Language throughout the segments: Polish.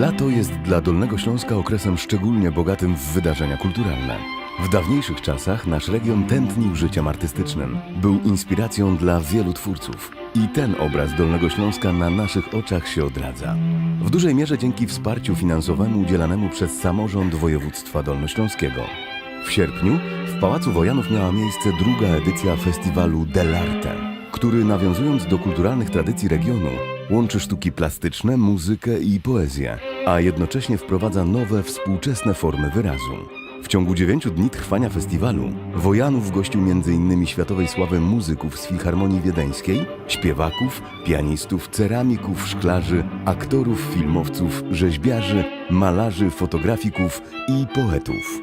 Lato jest dla Dolnego Śląska okresem szczególnie bogatym w wydarzenia kulturalne. W dawniejszych czasach nasz region tętnił życiem artystycznym. Był inspiracją dla wielu twórców. I ten obraz Dolnego Śląska na naszych oczach się odradza. W dużej mierze dzięki wsparciu finansowemu udzielanemu przez samorząd województwa dolnośląskiego. W sierpniu w Pałacu Wojanów miała miejsce druga edycja festiwalu Dell'Arte, który nawiązując do kulturalnych tradycji regionu, łączy sztuki plastyczne, muzykę i poezję, a jednocześnie wprowadza nowe, współczesne formy wyrazu. W ciągu dziewięciu dni trwania festiwalu Wojanów gościł m.in. światowej sławy muzyków z Filharmonii Wiedeńskiej, śpiewaków, pianistów, ceramików, szklarzy, aktorów, filmowców, rzeźbiarzy, malarzy, fotografików i poetów.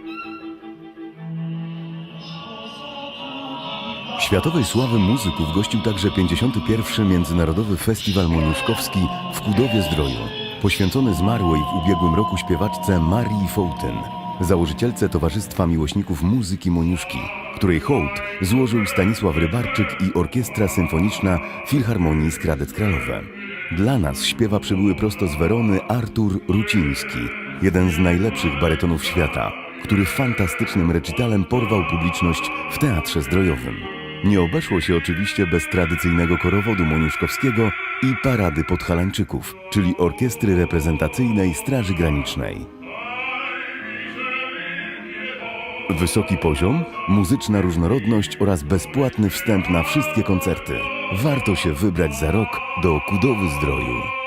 Światowej sławy muzyków gościł także 51. Międzynarodowy Festiwal Moniuszkowski w Kudowie Zdroju, poświęcony zmarłej w ubiegłym roku śpiewaczce Marii Fołtyn, założycielce Towarzystwa Miłośników Muzyki Moniuszki, której hołd złożył Stanisław Rybarczyk i Orkiestra Symfoniczna Filharmonii Skradec Kralowe. Dla nas śpiewa przybyły prosto z Werony Artur Ruciński, jeden z najlepszych barytonów świata, który fantastycznym recitalem porwał publiczność w Teatrze Zdrojowym. Nie obeszło się oczywiście bez tradycyjnego korowodu moniuszkowskiego i parady podhalańczyków, czyli orkiestry reprezentacyjnej Straży Granicznej. Wysoki poziom, muzyczna różnorodność oraz bezpłatny wstęp na wszystkie koncerty. Warto się wybrać za rok do Kudowy Zdroju.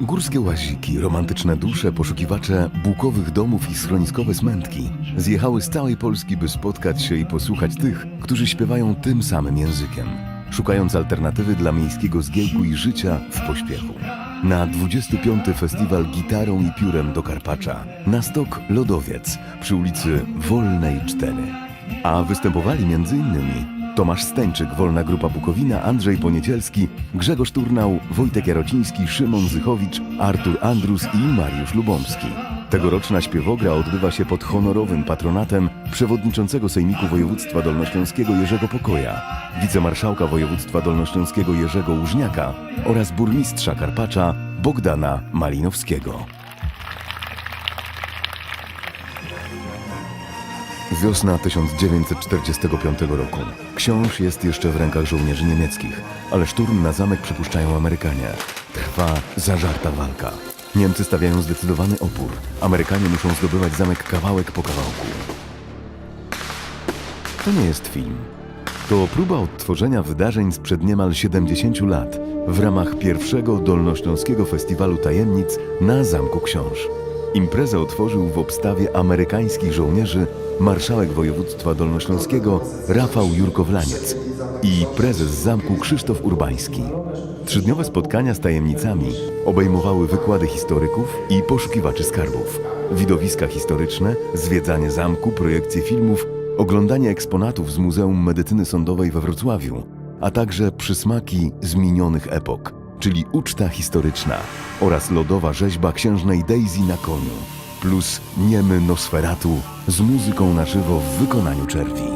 Górskie łaziki, romantyczne dusze, poszukiwacze bukowych domów i schroniskowe smętki zjechały z całej Polski, by spotkać się i posłuchać tych, którzy śpiewają tym samym językiem, szukając alternatywy dla miejskiego zgiełku i życia w pośpiechu. Na 25. Festiwal Gitarą i Piórem do Karpacza, na stok Lodowiec przy ulicy Wolnej 4. A występowali m.in. Tomasz Stańczyk, Wolna Grupa Bukowina, Andrzej Poniedzielski, Grzegorz Turnał, Wojtek Jarociński, Szymon Zychowicz, Artur Andrus i Mariusz Lubomski. Tegoroczna śpiewogra odbywa się pod honorowym patronatem przewodniczącego Sejmiku Województwa Dolnośląskiego Jerzego Pokoja, wicemarszałka województwa dolnośląskiego Jerzego Łużniaka oraz burmistrza Karpacza Bogdana Malinowskiego. Wiosna 1945 roku. Książ jest jeszcze w rękach żołnierzy niemieckich, ale szturm na zamek przypuszczają Amerykanie. Trwa zażarta walka. Niemcy stawiają zdecydowany opór. Amerykanie muszą zdobywać zamek kawałek po kawałku. To nie jest film. To próba odtworzenia wydarzeń sprzed niemal 70 lat w ramach pierwszego Dolnośląskiego Festiwalu Tajemnic na Zamku Książ. Imprezę otworzył w obstawie amerykańskich żołnierzy marszałek województwa dolnośląskiego Rafał Jurkowlaniec i prezes zamku Krzysztof Urbański. Trzydniowe spotkania z tajemnicami obejmowały wykłady historyków i poszukiwaczy skarbów, widowiska historyczne, zwiedzanie zamku, projekcje filmów, oglądanie eksponatów z Muzeum Medycyny Sądowej we Wrocławiu, a także przysmaki z minionych epok, czyli uczta historyczna oraz lodowa rzeźba księżnej Daisy na koniu, plus niemy Nosferatu z muzyką na żywo w wykonaniu czerwi.